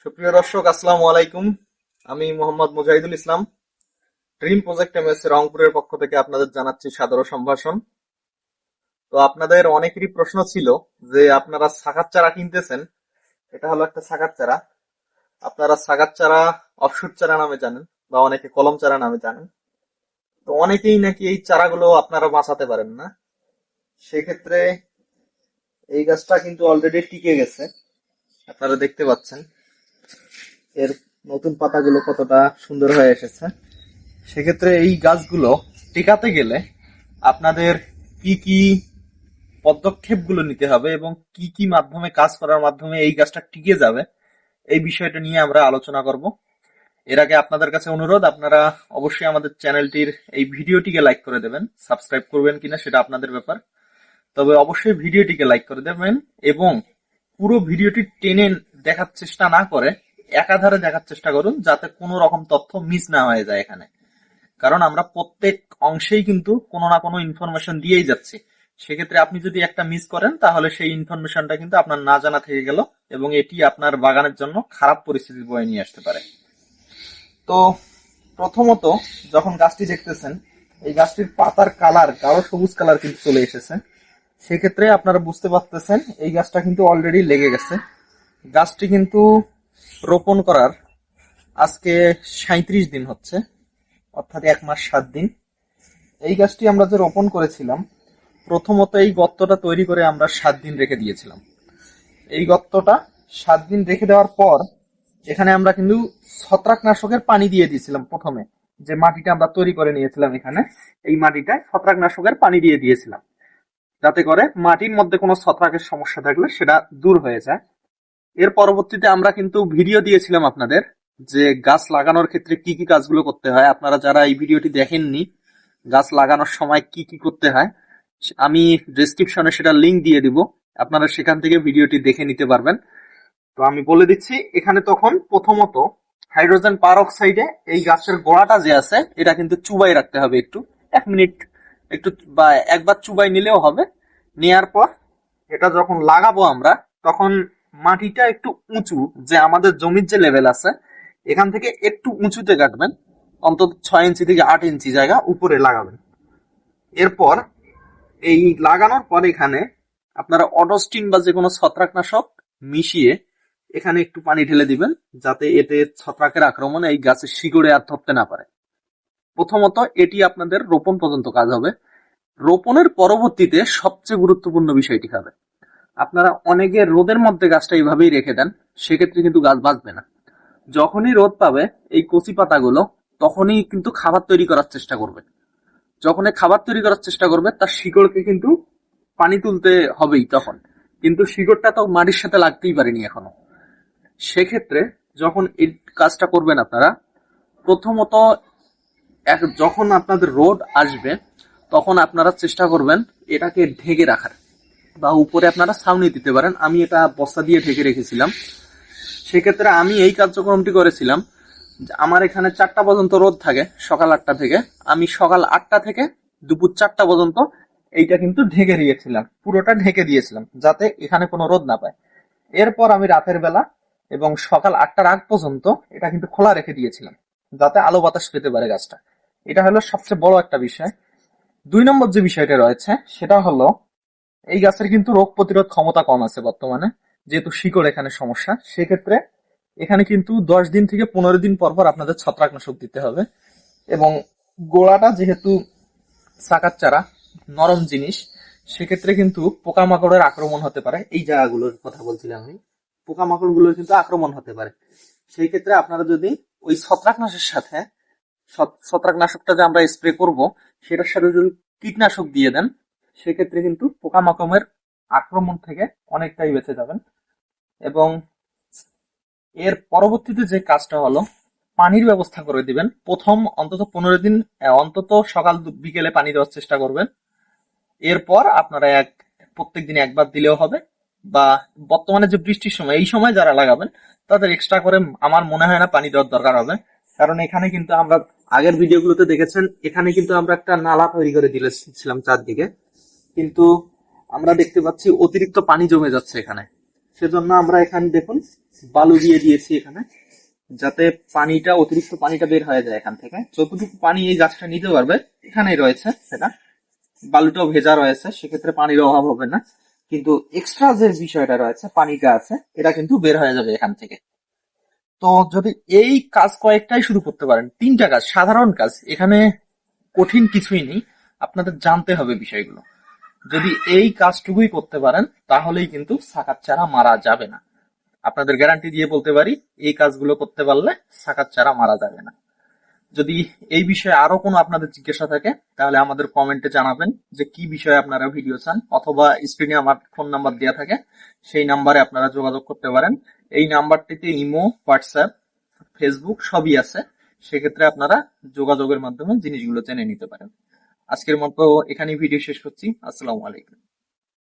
সুপ্রিয় দর্শক, আসসালামু আলাইকুম। আমি Mohammad Mujahidul Islam. Dream project MS রংপুরের পক্ষ থেকে আপনাদের জানাচ্ছি সাদর সম্ভাষণ। তো আপনাদের অনেকেরই প্রশ্ন ছিল যে আপনারা সাকাত চারা কিনতেছেন। এটা হলো একটা সাকাত চারা। আপনারা সাকাত চারা অফশুট চারা নামে জানেন বা অনেকে কলম চারা নামে জানেন। তো অনেকেই নাকি এই চারাগুলো আপনারা বাঁচাতে পারেন না। সেক্ষেত্রে এই গাছটা কিন্তু অলরেডি টিকে গেছে। আপনারা দেখতে পাচ্ছেন। এর নতুন পাতাগুলো কতটা সুন্দর হয়ে এসেছে। সেক্ষেত্রে এই গাছগুলো টিকাতে গেলে আপনাদের কি কি পদক্ষেপগুলো নিতে হবে এবং কি কি মাধ্যমে কাজ করার মাধ্যমে এই গাছটা টিকে যাবে, এই বিষয়টা নিয়ে আমরা আলোচনা করব। এর আগে আপনাদের কাছে অনুরোধ, আপনারা অবশ্যই আমাদের চ্যানেলটির এই ভিডিওটিকে লাইক করে দেবেন, সাবস্ক্রাইব করবেন কিনা সেটা আপনাদের ব্যাপার। তবে অবশ্যই ভিডিওটিকে লাইক করে দেবেন এবং পুরো ভিডিওটি টেনে দেখার চেষ্টা না করে একাধারে দেখার চেষ্টা করুন, যাতে কোনো রকম তথ্য মিস না হয়ে যায় এখানে। কারণ আমরা প্রত্যেক অংশেই কিন্তু কোনো না কোনো ইনফরমেশন দিয়েই যাচ্ছি। সেক্ষেত্রে আপনি যদি একটা মিস করেন, তাহলে সেই ইনফরমেশনটা কিন্তু আপনার না জানা থেকে গেল এবং এটি আপনার বাগানের জন্য খারাপ পরিস্থিতি বয়ে নিয়ে আসতে পারে। তো প্রথমত, যখন গাছটি দেখতেছেন, এই গাছটির পাতার কালার গাঢ় সবুজ কালার কিন্তু চলে এসেছে। সেক্ষেত্রে আপনারা বুঝতে পারতেছেন, এই গাছটা কিন্তু অলরেডি লেগে গেছে। গাছটি কিন্তু রোপণ করার আজকে সাঁত্রিশ দিন হচ্ছে, অর্থাৎ এক মাস সাত দিন। এই গাছটি আমরা যে রোপণ করেছিলাম, প্রথমত এই গর্তটা তৈরি করে আমরা সাত দিন রেখে দিয়েছিলাম। এই গর্তটা সাত দিন রেখে দেওয়ার পর, এখানে আমরা কিন্তু ছত্রাকনাশকের পানি দিয়ে দিয়েছিলাম প্রথমে, যে মাটিটা আমরা তৈরি করে নিয়েছিলাম এখানে, এই মাটিটায় ছত্রাকনাশকের পানি দিয়ে দিয়েছিলাম। যাতে করে মাটির মধ্যে কোনো ছত্রাকের সমস্যা থাকলে সেটা দূর হয়ে যায়। এর পরবর্তীতে আমরা কিন্তু ভিডিও দিয়েছিলাম আপনাদের যে গাছ লাগানোর ক্ষেত্রে কি কি কাজগুলো করতে হয়। আপনারা যারা এই ভিডিওটি দেখেননি, গাছ লাগানোর সময় কি কি করতে হয়, আমি ডেসক্রিপশনে সেটা লিংক দিয়ে দিব। আপনারা সেখান থেকে ভিডিওটি দেখে নিতে পারবেন। তো আমি বলে দিচ্ছি, এখানে তখন প্রথমত হাইড্রোজেন পারঅক্সাইডে এই গাছের গোড়াটা যে আছে, এটা কিন্তু চুবাই রাখতে হবে একটু। এক মিনিট একটু বা একবার চুবাই নিলেও হবে। নেয়ার পর এটা যখন লাগাবো আমরা, তখন মাটিটা একটু উঁচু, যে আমাদের জমির যে লেভেল আছে, এখান থেকে একটু উঁচুতে কাটবেন। অন্তত ছয় ইঞ্চি থেকে আট ইঞ্চি জায়গা উপরে লাগাবেন। এরপর এই লাগানোর পর এখানে আপনারা অডোস্টিন বা যে কোনো ছত্রাকনাশক মিশিয়ে এখানে একটু পানি ঢেলে দিবেন, যাতে এতে ছত্রাকের আক্রমণ এই গাছের শিকড়ে আর ধরতে না পারে। প্রথমত এটি আপনাদের রোপণ পর্যন্ত কাজ হবে। রোপণের পরবর্তীতে সবচেয়ে গুরুত্বপূর্ণ বিষয়টি হবে। আপনারা অনেকে রোদের মধ্যে গাছটা এইভাবেই রেখে দেন, সেক্ষেত্রে কিন্তু গাছ বাঁচবে না। যখনই রোদ পাবে এই কচি পাতাগুলো, তখনই কিন্তু খাবার তৈরি করার চেষ্টা করবে। যখনই খাবার তৈরি করার চেষ্টা করবে, তার শিকড়কে কিন্তু পানি তুলতে হবেই তখন। কিন্তু শিকড়টা তো মাটির সাথে লাগতেই পারেনি এখনও। সেক্ষেত্রে যখন এই কাজটা করবেন আপনারা, প্রথমত এক যখন আপনাদের রোদ আসবে, তখন আপনারা চেষ্টা করবেন এটাকে ঢেকে রাখার বা উপরে আপনারা ছাউনি দিতে পারেন। আমি এটা বস্তা দিয়ে ঢেকে রেখেছিলাম। সেক্ষেত্রে আমি এই কার্যক্রমটি করেছিলাম আমার এখানে চারটা পর্যন্ত রোদ থাকে সকাল আটটা থেকে। আমি সকাল আটটা থেকে দুপুর চারটা পর্যন্ত এইটা কিন্তু ঢেকে দিয়েছিলাম পুরোটা ঢেকে দিয়েছিলাম যাতে এখানে কোনো রোদ না পায়। এরপর আমি রাতের বেলা এবং সকাল আটটার আগ পর্যন্ত এটা কিন্তু খোলা রেখে দিয়েছিলাম যাতে আলো বাতাস পেতে পারে গাছটা। এটা হলো সবচেয়ে বড় একটা বিষয়। দুই নম্বর যে বিষয়টা রয়েছে, সেটা হলো এই গাছের কিন্তু রোগ প্রতিরোধ ক্ষমতা কম আছে বর্তমানে, যেহেতু শিকড় এখানে সমস্যা। সেক্ষেত্রে এখানে কিন্তু দশ দিন থেকে পনেরো দিন পর পর আপনাদের ছত্রাকনাশক দিতে হবে। এবং গোড়াটা যেহেতু সাকার চারা, নরম জিনিস, সেক্ষেত্রে কিন্তু পোকামাকড়ের আক্রমণ হতে পারে। এই জায়গাগুলোর কথা বলছিলাম আমি। পোকামাকড়গুলোর কিন্তু আক্রমণ হতে পারে। সেই ক্ষেত্রে আপনারা যদি ওই ছত্রাকনাশের সাথে ছত্রাকনাশকটা যে আমরা স্প্রে করব, সেটার সাথে যদি কীটনাশক দিয়ে দেন, সেক্ষেত্রে কিন্তু পোকামাকড়ের আক্রমণ থেকে অনেকটাই বেঁচে যাবেন। এবং এর পরবর্তীতে যে কাজটা হলো, পানির ব্যবস্থা করে দিবেন। প্রথম অন্তত পনেরো দিন অন্তত সকাল বিকেলে পানি দেওয়ার চেষ্টা করবেন। এরপর আপনারা এক, প্রত্যেক দিন একবার দিলেও হবে। বা বর্তমানে যে বৃষ্টির সময়, এই সময় যারা লাগাবেন, তাদের এক্সট্রা করে আমার মনে হয় না পানি দেওয়ার দরকার হবে। কারণ এখানে কিন্তু আমরা আগের ভিডিওগুলোতে দেখেছেন, এখানে কিন্তু আমরা একটা নালা তৈরি করে দিয়েছিলাম চারদিকে। কিন্তু আমরা দেখতে পাচ্ছি অতিরিক্ত পানি জমে যাচ্ছে এখানে। সেজন্য আমরা এখানে দেখুন, বালু দিয়ে দিয়েছি এখানে, যাতে পানিটা, অতিরিক্ত পানিটা বের হয়ে যায় এখান থেকে। যতটুকু পানি এই গাছটা নিতে পারবে, এখানেই রয়েছে সেটা। বালুটাও ভেজা রয়েছে, সেক্ষেত্রে পানির অভাব হবে না। কিন্তু এক্সট্রা যে বিষয়টা রয়েছে, পানিটা আছে, এটা কিন্তু বের হয়ে যাবে এখান থেকে। তো যদি এই কাজ কয়েকটাই শুরু করতে পারেন, তিনটা কাজ, সাধারণ কাজ, এখানে কঠিন কিছুই নেই, আপনাদের জানতে হবে বিষয়গুলো। যদি এই কাজটুকুই করতে পারেন, তাহলেই কিন্তু সাকাত চারা মারা যাবে না। আপনাদের গ্যারান্টি দিয়ে বলতে পারি, এই কাজগুলো করতে পারলে সাকাত চারা মারা যাবে না। যদি এই বিষয়ে আরও কোনো আপনাদের জিজ্ঞাসা থাকে, তাহলে আমাদের কমেন্টে জানাবেন যে কি বিষয়ে আপনারা ভিডিও চান, অথবা স্ক্রিনে আমার ফোন নাম্বার দেওয়া থাকে, সেই নাম্বারে আপনারা যোগাযোগ করতে পারেন। এই নাম্বারটিতে ইমো, হোয়াটসঅ্যাপ, ফেসবুক সবই আছে। সেক্ষেত্রে আপনারা যোগাযোগের মাধ্যমে জিনিসগুলো জেনে নিতে পারেন। আজকের মতো এখানেই ভিডিও শেষ করছি। আসসালামু আলাইকুম।